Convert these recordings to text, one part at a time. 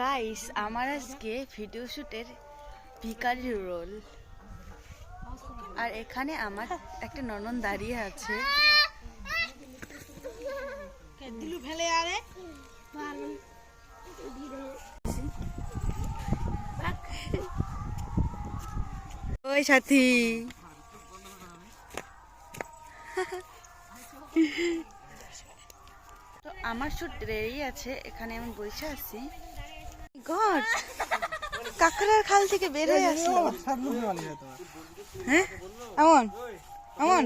Guys আমার আজকে video শুটের ভিকারি রোল আর এখানে আমার একটা ননন দাঁড়িয়ে আছে। দিলু ফেলে আরে। ওই সাথী। তো আমার শুট রেডি আছে এখানে আমি বসে আছি। গড কাকড়ার খাল থেকে বের হয়ে আসলো। হ্যাঁ? এমন এমন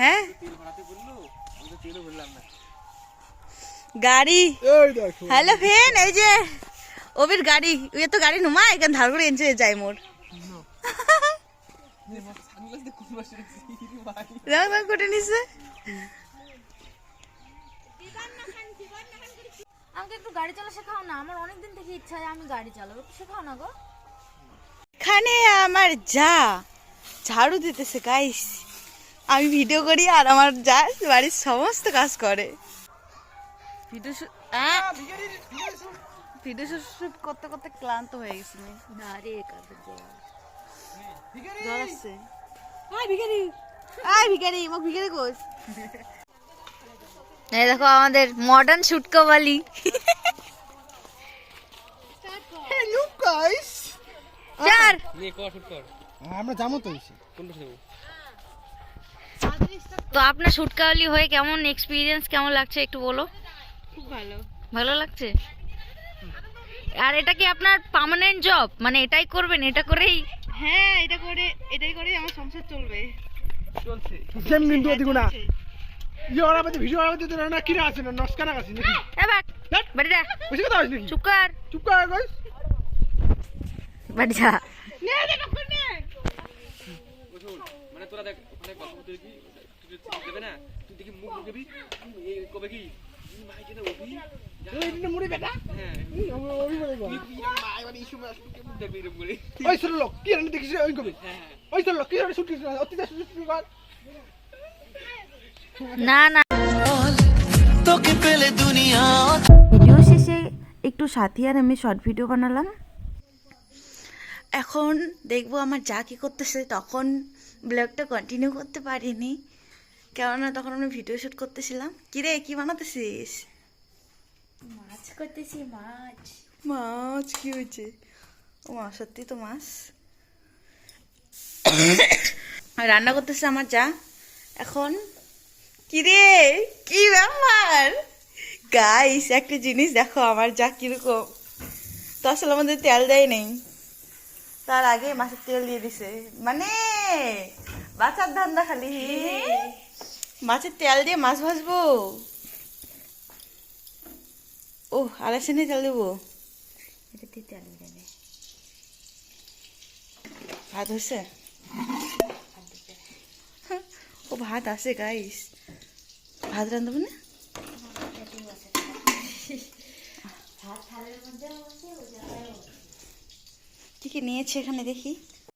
হ্যাঁ? গাড়ি। হ্যালো ফেন এই যে। ওবির গাড়ি। ওই তো গাড়ি নুমা এখান ধার করে এনছে যাই মোর। রং রং করে নিছে। আমাকে একটু গাড়ি চালা শেখাও না। আমার অনেক দিন থেকে ইচ্ছা আমি গাড়ি চালাবো। একটু শেখাও না গো। এখানে আমার যা ঝাড়ু দিতেছে গাইস আমি ভিডিও করি আর আমার যা বাড়ির সমস্ত কাজ করে। ভিডিও! ভিডিও শুট করতে করতে ক্লান্ত হয়ে গেছি। না রে আসছে। আয় ভিখারি। আয় ভিখারি মোক ভিখারি কোস এই দেখো আমাদের মডার্ন শুট কবালি হ্যালো গাইস চার আমরা যাব তো আপনার শুটকাওয়ালি হয়ে কেমন এক্সপিরিয়েন্স কেমন লাগছে একটু বলো? খুব ভালো। ভালো লাগছে? আর এটা কি আপনার পার্মানেন্ট জব মানে এটাই করবেন এটা করেই? হ্যাঁ এটা করে এটাই করে আমার সংসার চলবে। কিন্তু না। ওরা ভিডিও ওরা মধ্যে না কিরা আছে না? নস্কানা আছে নাকি? এবার বাড়ি যা। বুঝে কথা আছে নাকি? চুপ কর। চুপ কর গাইস বাড়ি যা। মানে তোরা দেখ ওখানে কথা বলতে কি তুই তুই দেবে না? তুই দেখি মুখ এই কবে কি? মাই কেন ওবি মুড়ি বেটা। হ্যাঁ। ওই বলে গো তুই মানে ইস্যু মাস মুখ দেখবি এরকম করে? ওই সর লোক কি রানি দেখিস ওই কবি। হ্যাঁ ওই সর লোক কি রানি ছুটি অতি দা কর না না। ভিডিও শেষে একটু সাথী আর আমি শর্ট ভিডিও বানালাম। এখন দেখব আমার যা কি করতেছে তখন ব্লগটা কন্টিনিউ করতে পারিনি। কেননা তখন আমি ভিডিও শ্যুট করতেছিলাম। কিরে কি বানাতেছিস? মাছ করতেছি মাছ। মাছ কি হয়েছে? ও মা সত্যি তো মাছ? রান্না করতেছে আমার যা। এখন কিরে? কি ব্যাপার? গাইস একটা জিনিস দেখো আমার যা কীরকম। তো আসলে আমাদের তেল দেয় নেই। তার আগে মাছের তেল দিয়ে দিছে। মানে বাচ্চার ধান্দা খালি। মাছের তেল দিয়ে মাছ ভাজবো? ও আছে তেল দেবো। তেল দেবে ভাত হয়েছে? ও ভাত আছে গাইস ভাত রাঁধব না? কি কি নিয়েছে এখানে দেখি?